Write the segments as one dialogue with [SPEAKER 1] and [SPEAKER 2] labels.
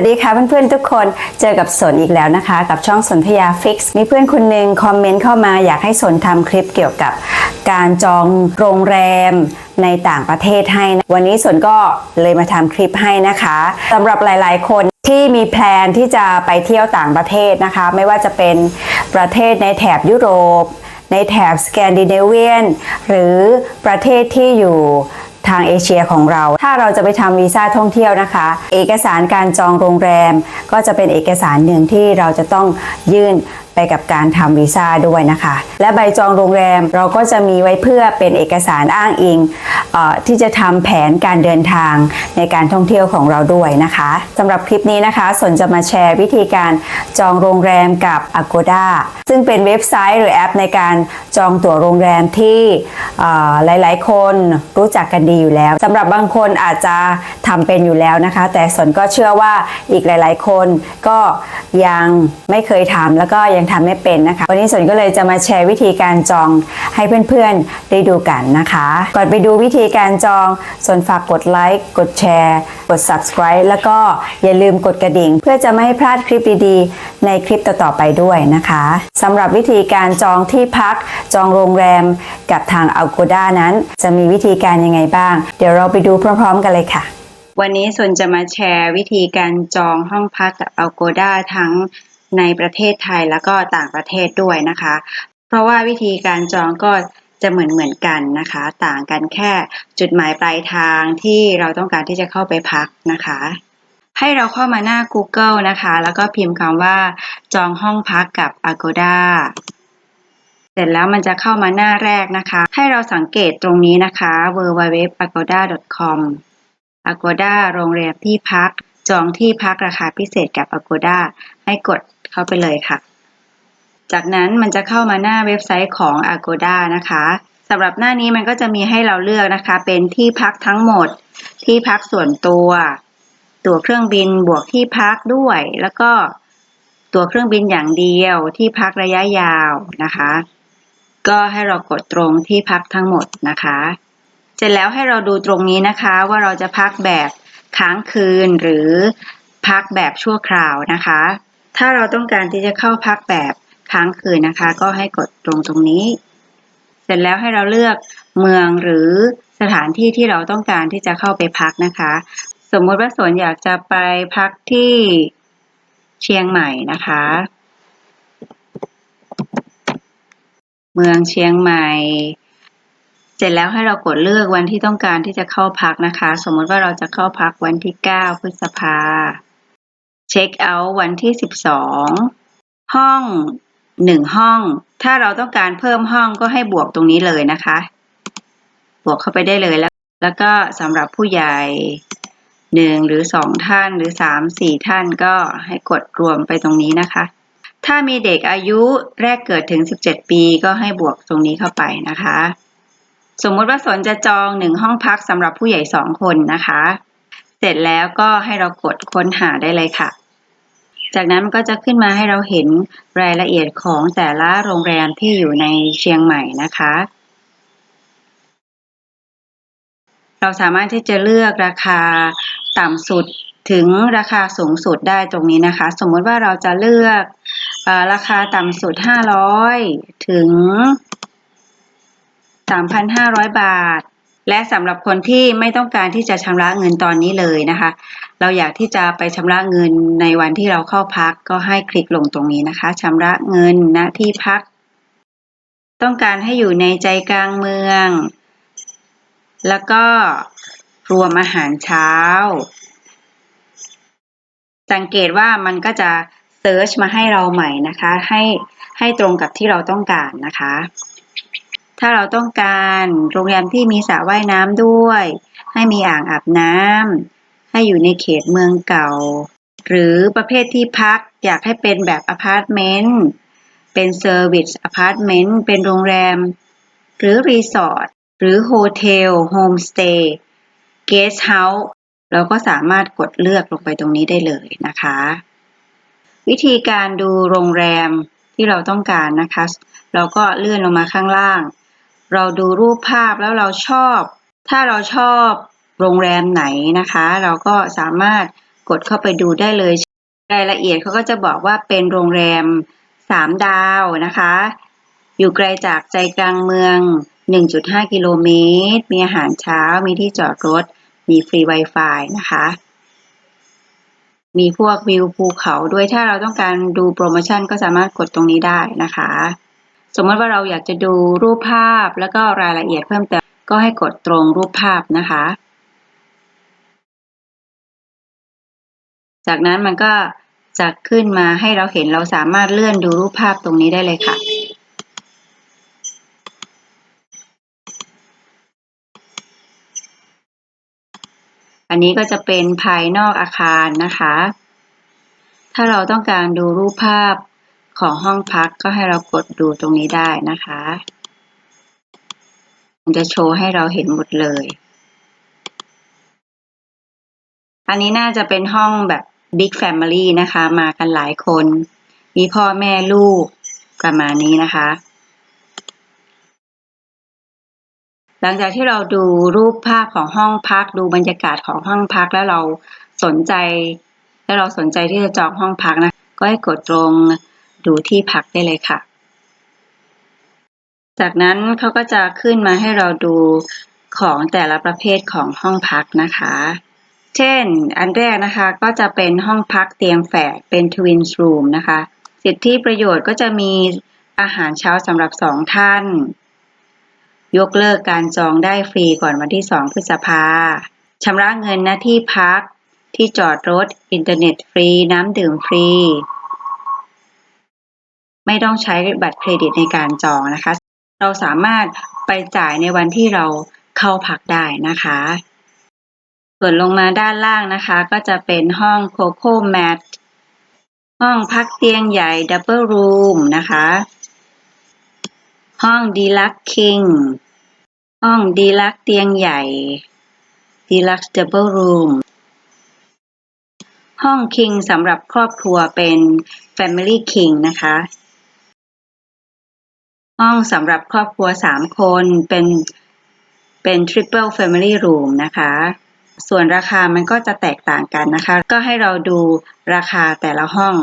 [SPEAKER 1] วัสดีค่ะเพื่อนๆทุกคนเจอกับสนอีกแล้วนะคะ กับช่องสนธยาฟิกซ์มีเพื่อนคนหนึ่งคอมเมนต์เข้ามาอยากให้สนทำคลิปเกี่ยวกับการจองโรงแรมในต่างประเทศให้นะวันนี้สนก็เลยมาทำคลิปให้นะคะสำหรับหลายๆ คนที่มีแพลนที่จะไปเที่ยวต่างประเทศนะคะ ไม่ว่าจะเป็นประเทศในแถบยุโรป ในแถบสแกนดิเนเวียน หรือประเทศที่อยู่ ทางเอเชียของเรา ถ้าเราจะไปทำวีซ่าท่องเที่ยวนะคะ เอกสารการจองโรงแรม ก็จะเป็นเอกสารหนึ่งที่เราจะต้องยื่น ไปกับการทำวีซ่าด้วยนะคะ และใบจองโรงแรมเราก็จะมีไว้เพื่อเป็นเอกสารอ้างอิงอที่จะทำแผนการเดินทางในการท่องเที่ยวของเราด้วยนะคะสำหรับคลิปนี้นะคะสนจะมาแชร์วิธีการจองโรงแรมกับ Agoda ซึ่งเป็นเว็บไซต์หรือแอปในการจองตั๋วโรงแรมที่หลาย ๆ คนรู้จักกันดีอยู่แล้วสำหรับบางคนอาจจะทำเป็นอยู่แล้วนะคะ แต่สนก็เชื่อว่าอีกหลาย ๆ คนก็ยังไม่เคยทำแล้วก็ยังทำไม่เป็นนะคะ วันนี้สนก็เลยจะมาแชร์วิธีการจองให้เพื่อนๆได้ดูกันนะคะ ก่อนไปดูวิธีการจองสนฝากกดไลค์กดแชร์กด subscribe แล้วก็อย่าลืมกดกระดิ่ง เพื่อจะไม่ให้พลาดคลิปดีๆ ในคลิปต่อๆไปด้วยนะคะสำหรับวิธีการจองที่พักจองโรงแรมกับทาง Agoda นั้น จะมีวิธีการยังไงบ้าง เดี๋ยวเราไปดูพร้อมๆกันเลยค่ะ วันนี้ส่วนจะมาแชร์วิธีการจองห้องพักกับ Agoda ทั้ง ในประเทศไทยแล้วก็ต่างประเทศด้วยนะคะ เพราะว่าวิธีการจองก็จะเหมือนเหมือนกันนะคะ ต่างกันแค่จุดหมายปลายทางที่เราต้องการที่จะเข้าไปพักนะคะ ให้เราเข้ามาหน้า Google นะคะ แล้วก็พิมพ์คำว่า จองห้องพักกับ Agoda เสร็จแล้วมันจะเข้ามาหน้าแรกนะคะ ให้เราสังเกตตรงนี้นะคะ www.agoda.com Agoda โรงแรมที่พัก จองที่พักราคาพิเศษกับ Agoda ให้กด เข้าไปเลยค่ะ จากนั้นมันจะเข้ามาหน้าเว็บไซต์ของ Agoda นะคะสำหรับหน้านี้มันก็จะมีให้เราเลือกนะคะ เป็นที่พักทั้งหมด ที่พักส่วนตัว ตั๋วเครื่องบินบวกที่พักด้วย แล้วก็ตั๋วเครื่องบินอย่างเดียว ที่พักระยะยาวนะคะ ก็ให้เรากดตรงที่พักทั้งหมดนะคะ เสร็จแล้วให้เราดูตรงนี้นะคะว่าเราจะพักแบบค้างคืนหรือพักแบบชั่วคราวนะคะ ถ้าเราต้องการที่จะเข้าพักแบบค้างคืนนะคะ ก็ให้กดตรงตรงนี้ เสร็จแล้วให้เราเลือกเมืองหรือสถานที่ที่เราต้องการที่จะเข้าไปพักนะคะ สมมติว่าสวนอยากจะไปพักที่เชียงใหม่นะคะ เมืองเชียงใหม่ เสร็จแล้วให้เรากดเลือกวันที่ต้องการที่จะเข้าพักนะคะ สมมติว่าเราจะเข้าพักวันที่ 9 พฤษภา เช็คเอาท์วันที่ 12 ห้องหนึ่งห้อง ถ้าเราต้องการเพิ่มห้องก็ให้บวกตรงนี้เลยนะคะ บวกเข้าไปได้เลยแล้ว แล้วก็สำหรับผู้ใหญ่หนึ่งหรือสองท่านหรือสามสี่ท่านก็ให้กดรวมไปตรงนี้นะคะ ถ้ามีเด็กอายุแรกเกิดถึง 17 ปีก็ให้บวกตรงนี้เข้าไปนะคะ สมมติว่าสนจะจองหนึ่งห้องพักสำหรับผู้ใหญ่สองคนนะคะ เสร็จแล้วก็ให้เรากดค้นหาได้เลยค่ะ จากนั้นมันก็จะขึ้นมาให้เราเห็นรายละเอียดของแต่ละโรงแรมที่อยู่ในเชียงใหม่นะคะ เราสามารถที่จะเลือกราคาต่ำสุดถึงราคาสูงสุดได้ตรงนี้นะคะ สมมติว่าเราจะเลือกอราคาต่ำสุด 500 ถึง 3,500 บาท และสำหรับคนที่ไม่ต้องการที่จะชำระเงินตอนนี้เลยนะคะ เราอยากที่จะไปชำระเงินในวันที่เราเข้าพักก็ให้คลิกลงตรงนี้นะคะชำระเงินณที่พัก ต้องการให้อยู่ในใจกลางเมือง แล้วก็รวมอาหารเช้า สังเกตว่ามันก็จะเซิร์ชมาให้เราใหม่นะคะ ให้ให้ตรงกับที่เราต้องการนะคะ ถ้าเราต้องการโรงแรมที่มีสระว่ายน้ำด้วย ให้มีอ่างอาบน้ำให้อยู่ในเขตเมืองเก่า หรือประเภทที่พักอยากให้เป็นแบบอพาร์ตเมนต์เป็นเซอร์วิสอพาร์ตเมนต์เป็นโรงแรม หรือรีสอร์ทหรือโฮเทลโฮมสเตย์เกสต์เฮาส์เราก็สามารถกดเลือกลงไปตรงนี้ได้เลยนะคะ วิธีการดูโรงแรมที่เราต้องการนะคะ เราก็เลื่อนลงมาข้างล่าง เราดูรูปภาพแล้วเราชอบ ถ้าเราชอบโรงแรมไหนนะคะ เราก็สามารถกดเข้าไปดูได้เลยรายละเอียดเขาก็จะบอกว่าเป็นโรงแรมสามดาวนะคะ อยู่ไกลจากใจกลางเมือง 1.5 กิโลเมตร มีอาหารเช้า มีที่จอดรถ มีฟรี Wi-Fi นะคะ มีพวกวิวภูเขาด้วย ถ้าเราต้องการดูโปรโมชั่นก็สามารถกดตรงนี้ได้นะคะ สมมติว่าเราอยากจะดูรูปภาพแล้วก็รายละเอียดเพิ่มเติมก็ให้กดตรงรูปภาพนะคะ จากนั้นมันก็จะขึ้นมาให้เราเห็นเราสามารถเลื่อนดูรูปภาพตรงนี้ได้เลยค่ะ อันนี้ก็จะเป็นภายนอกอาคารนะคะ ถ้าเราต้องการดูรูปภาพ ของห้องพักก็ให้เรากดดูตรงนี้ได้นะคะ มันจะโชว์ให้เราเห็นหมดเลย อันนี้น่าจะเป็นห้องแบบ Big Family นะคะ มากันหลายคน มีพ่อแม่ลูกประมาณนี้นะคะ หลังจากที่เราดูรูปภาพของห้องพักดูบรรยากาศของห้องพักแล้วเราสนใจ แล้วเราสนใจที่จะจองห้องพักนะ ก็ให้กดตรง ดูที่พักได้เลยค่ะ จากนั้นเขาก็จะขึ้นมาให้เราดูของแต่ละประเภทของห้องพักนะคะ เช่น อันแรกนะคะก็จะเป็นห้องพักเตียงแฝดเป็น twin Room นะคะ สิทธิประโยชน์ก็จะมีอาหารเช้าสำหรับสองท่าน ยกเลิกการจองได้ฟรีก่อนวันที่ 2 พฤษภาชำระเงินน้าที่พักที่จอดรถ อินเทอร์เน็ตฟรี น้ำดื่มฟรี ไม่ต้องใช้บัตรเครดิตในการจองนะคะ เราสามารถไปจ่ายในวันที่เราเข้าพักได้นะคะ ส่วนลงมาด้านล่างนะคะ ก็จะเป็นห้องโคโค่แมทห้องพักเตียงใหญ่ดับเบิลรูมนะคะ ห้องดีลักคิงห้องดีลักเตียงใหญ่ดีลักดับเบิลรูมห้องคิงสำหรับครอบครัวเป็น Family King นะคะ ห้องสำหรับครอบครัวสามคนเป็นเป็น Triple Family Room นะคะ ส่วนราคามันก็จะแตกต่างกันนะคะ ก็ให้เราดูราคาแต่ละห้อง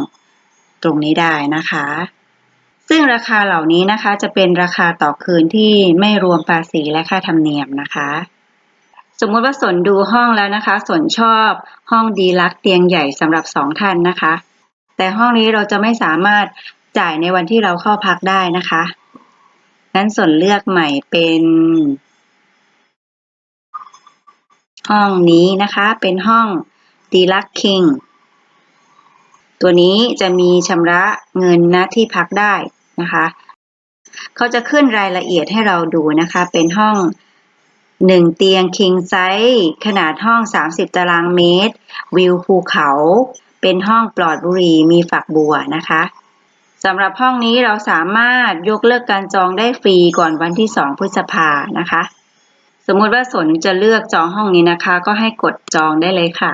[SPEAKER 1] ตรงนี้ได้นะคะ ซึ่งราคาเหล่านี้นะคะจะเป็นราคาต่อคืนที่ไม่รวมภาษีและค่าธรรมเนียมนะคะสมมติว่าสนดูห้องแล้วนะคะ สนชอบห้องดีลักเตียงใหญ่สำหรับสองท่านนะคะ แต่ห้องนี้เราจะไม่สามารถจ่ายในวันที่เราเข้าพักได้นะคะ งั้นส่วนเลือกใหม่เป็น ห้องนี้นะคะ เป็นห้องดีลักคิงตัวนี้จะมีชำระเงินณที่พักได้นะคะ เขาจะขึ้นรายละเอียดให้เราดูนะคะ เป็นห้องหนึ่งเตียงคิงไซส์ขนาดห้อง 30 ตารางเมตร วิวภูเขา เป็นห้องปลอดบุหรี่มีฝักบัวนะคะ สำหรับห้องนี้เราสามารถยกเลิกการจองได้ฟรีก่อนวันที่ 2 พฤษภานะคะ สมมุติว่าสนจะเลือกจองห้องนี้นะคะ ก็ให้กดจองได้เลยค่ะ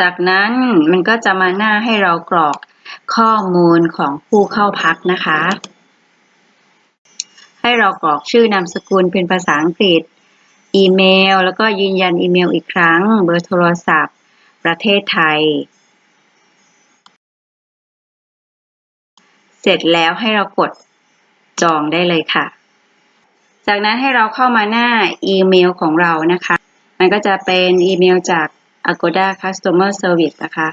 [SPEAKER 1] จากนั้นมันก็จะมาหน้าให้เรากรอกข้อมูลของผู้เข้าพักนะคะ ให้เรากรอกชื่อนามสกุลเป็นภาษาอังกฤษ อีเมล แล้วก็ยืนยันอีเมลอีกครั้ง เบอร์โทรศัพท์ ประเทศไทย เสร็จแล้วให้เรากดจองได้เลยค่ะ จากนั้นให้เราเข้ามาหน้าอีเมลของเรานะคะ มันก็จะเป็นอีเมลจาก Agoda Customer Service นะคะ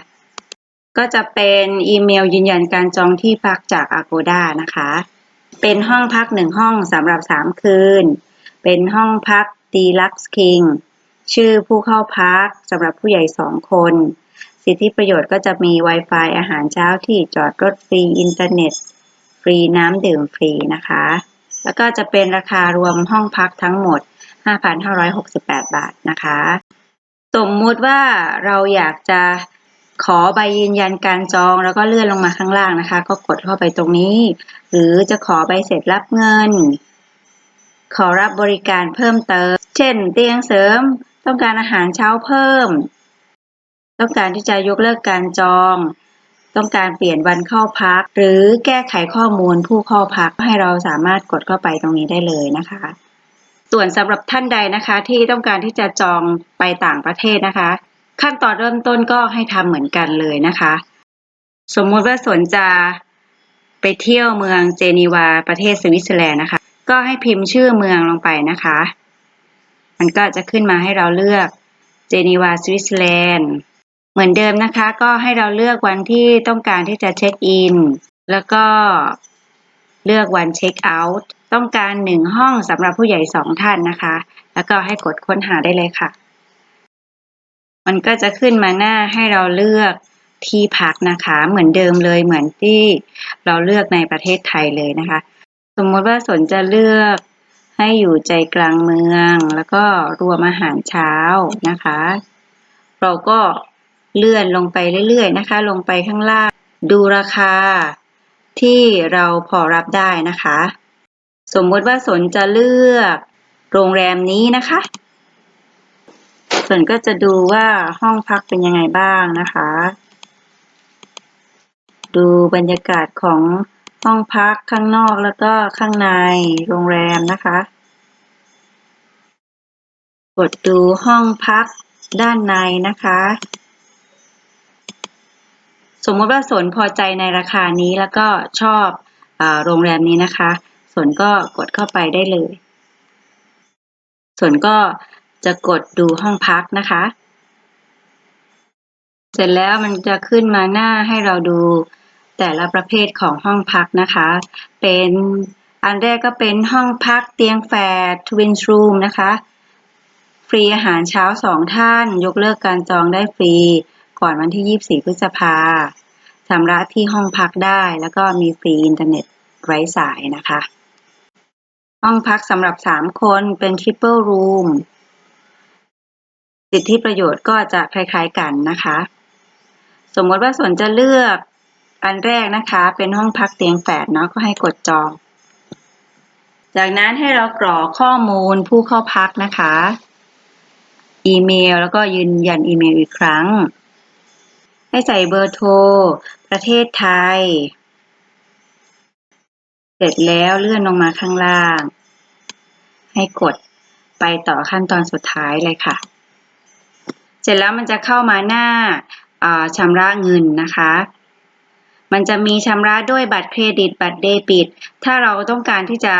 [SPEAKER 1] ก็จะเป็นอีเมลยืนยันการจองที่พักจาก Agoda นะคะ เป็นห้องพักหนึ่งห้องสำหรับสามคืน เป็นห้องพัก Deluxe King ชื่อผู้เข้าพักสำหรับผู้ใหญ่สองคน สิทธิประโยชน์ก็จะมี Wi-Fi อาหารเช้าที่จอดรถฟรี อินเทอร์เน็ต ฟรีน้ำดื่มฟรีนะคะ แล้วก็จะเป็นราคารวมห้องพักทั้งหมด 5,568 บาทนะคะ สมมุติว่าเราอยากจะขอใบยืนยันการจองแล้วก็เลื่อนลงมาข้างล่างนะคะ ก็กดเข้าไปตรงนี้ หรือจะขอใบเสร็จรับเงิน ขอรับบริการเพิ่มเติม เช่น เตียงเสริม ต้องการอาหารเช้าเพิ่ม ต้องการที่จะยกเลิกการจอง ต้องการเปลี่ยนวันเข้าพัก หรือแก้ไขข้อมูลผู้เข้าพักให้เราสามารถกดเข้าไปตรงนี้ได้เลยนะคะ ส่วนสำหรับท่านใดนะคะที่ต้องการที่จะจองไปต่างประเทศนะคะ ขั้นตอนเริ่มต้นก็ให้ทำเหมือนกันเลยนะคะ สมมติว่าสนจะไปเที่ยวเมืองเจนีวาประเทศสวิตเซอร์แลนด์นะคะ ก็ให้พิมพ์ชื่อเมืองลงไปนะคะ มันก็จะขึ้นมาให้เราเลือกเจนีวาสวิตเซอร์แลนด์ เหมือนเดิมนะคะก็ให้เราเลือกวันที่ต้องการที่จะเช็คอิน แล้วก็เลือกวันเช็คเอาท์ต้องการหนึ่งห้องสำหรับผู้ใหญ่สองท่านนะคะ แล้วก็ให้กดค้นหาได้เลยค่ะ มันก็จะขึ้นมาหน้าให้เราเลือกที่พักนะคะ เหมือนเดิมเลยเหมือนที่เราเลือกในประเทศไทยเลยนะคะ สมมติว่าสนจะเลือกให้อยู่ใจกลางเมือง แล้วก็รวมอาหารเช้านะคะ เราก็ เลื่อนลงไปเรื่อยๆนะคะ ลงไปข้างล่าง ดูราคาที่เราพอรับได้นะคะ สมมติว่าสนจะเลือกโรงแรมนี้นะคะ สนก็จะดูว่าห้องพักเป็นยังไงบ้างนะคะ ดูบรรยากาศของห้องพักข้างนอกแล้วก็ข้างในโรงแรมนะคะ กดดูห้องพักด้านในนะคะ สมมติว่าสนพอใจในราคานี้แล้วก็ชอบอโรงแรมนี้นะคะ สนก็กดเข้าไปได้เลย สนก็จะกดดูห้องพักนะคะ เสร็จแล้วมันจะขึ้นมาหน้าให้เราดูแต่ละประเภทของห้องพักนะคะ เป็นอันแรกก็เป็นห้องพักเตียงแฝด twin room นะคะ ฟรีอาหารเช้าสองท่าน ยกเลิกการจองได้ฟรี ก่อนวันที่ 24 พฤษภาชำระที่ห้องพักได้ แล้วก็มีฟรีอินเทอร์เน็ตไร้สายนะคะ ห้องพักสำหรับ 3 คนเป็น triple room สิทธิประโยชน์ก็จะคล้ายๆกันนะคะ สมมติว่าสนจะเลือกอันแรกนะคะ เป็นห้องพักเตียงแฝดเนาะก็ให้กดจอง จากนั้นให้เรากรอกข้อมูลผู้เข้าพักนะคะ อีเมลแล้วก็ยืนยันอีเมลอีกครั้ง ให้ใส่เบอร์โทร ประเทศไทย เสร็จแล้วเลื่อนลงมาข้างล่าง ให้กดไปต่อขั้นตอนสุดท้ายเลยค่ะ เสร็จแล้วมันจะเข้ามาหน้าชำระเงินนะคะ มันจะมีชำระด้วยบัตรเครดิต บัตรเดบิต ถ้าเราต้องการที่จะ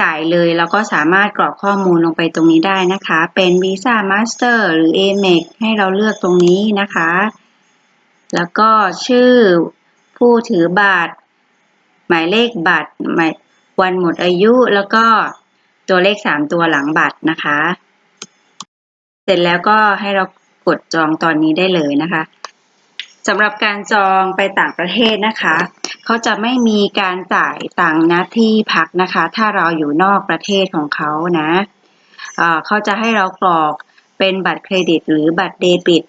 [SPEAKER 1] จ่ายเลยเราก็สามารถกรอกข้อมูลลงไปตรงนี้ได้นะคะ เป็น Visa Master หรือ Amex ให้เราเลือกตรงนี้นะคะ แล้วก็ชื่อผู้ถือบัตร หมายเลขบัตรหมายวันหมดอายุ แล้วก็ตัวเลข 3 ตัวหลังบัตรนะคะ เสร็จแล้วก็ให้เรากดจองตอนนี้ได้เลยนะคะสำหรับการจองไปต่างประเทศนะคะ เขาจะไม่มีการจ่ายตังค์นะที่พักนะคะ ถ้าเราอยู่นอกประเทศของเขานะ เขาจะให้เรากรอกเป็นบัตรเครดิตหรือบัตรเดบิต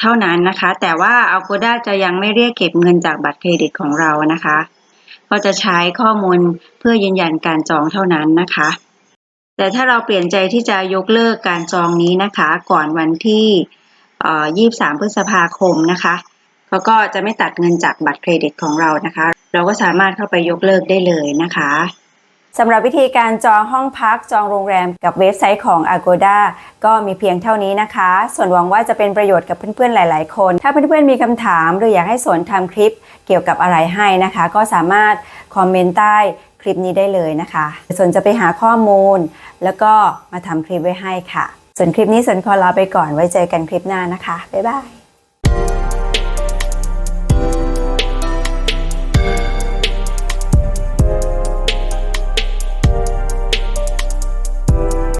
[SPEAKER 1] เท่านั้นนะคะ แต่ว่า Agoda จะยังไม่เรียกเก็บเงินจากบัตรเครดิตของเรานะคะ ก็จะใช้ข้อมูลเพื่อยืนยันการจองเท่านั้นนะคะ แต่ถ้าเราเปลี่ยนใจที่จะยกเลิกการจองนี้นะคะ ก่อนวันที่ 23 พฤษภาคมนะคะเขาก็จะไม่ตัดเงินจากบัตรเครดิตของเรานะคะ เราก็สามารถเข้าไปยกเลิกได้เลยนะคะ สำหรับวิธีการจองห้องพักจองโรงแรมกับเว็บไซต์ของ Agoda ก็มีเพียงเท่านี้นะคะ ส่วนหวังว่าจะเป็นประโยชน์กับเพื่อนๆหลาย ๆ คน ถ้าเพื่อนๆมีคำถามหรืออยากให้สนทำคลิปเกี่ยวกับอะไรให้นะคะ ก็สามารถคอมเมนต์ใต้คลิปนี้ได้เลยนะคะส่วนจะไปหาข้อมูล แล้วก็มาทำคลิปไว้ให้ค่ะ ส่วนคลิปนี้สนขอลาไปก่อนไว้เจอกันคลิปหน้านะคะบ๊ายบาย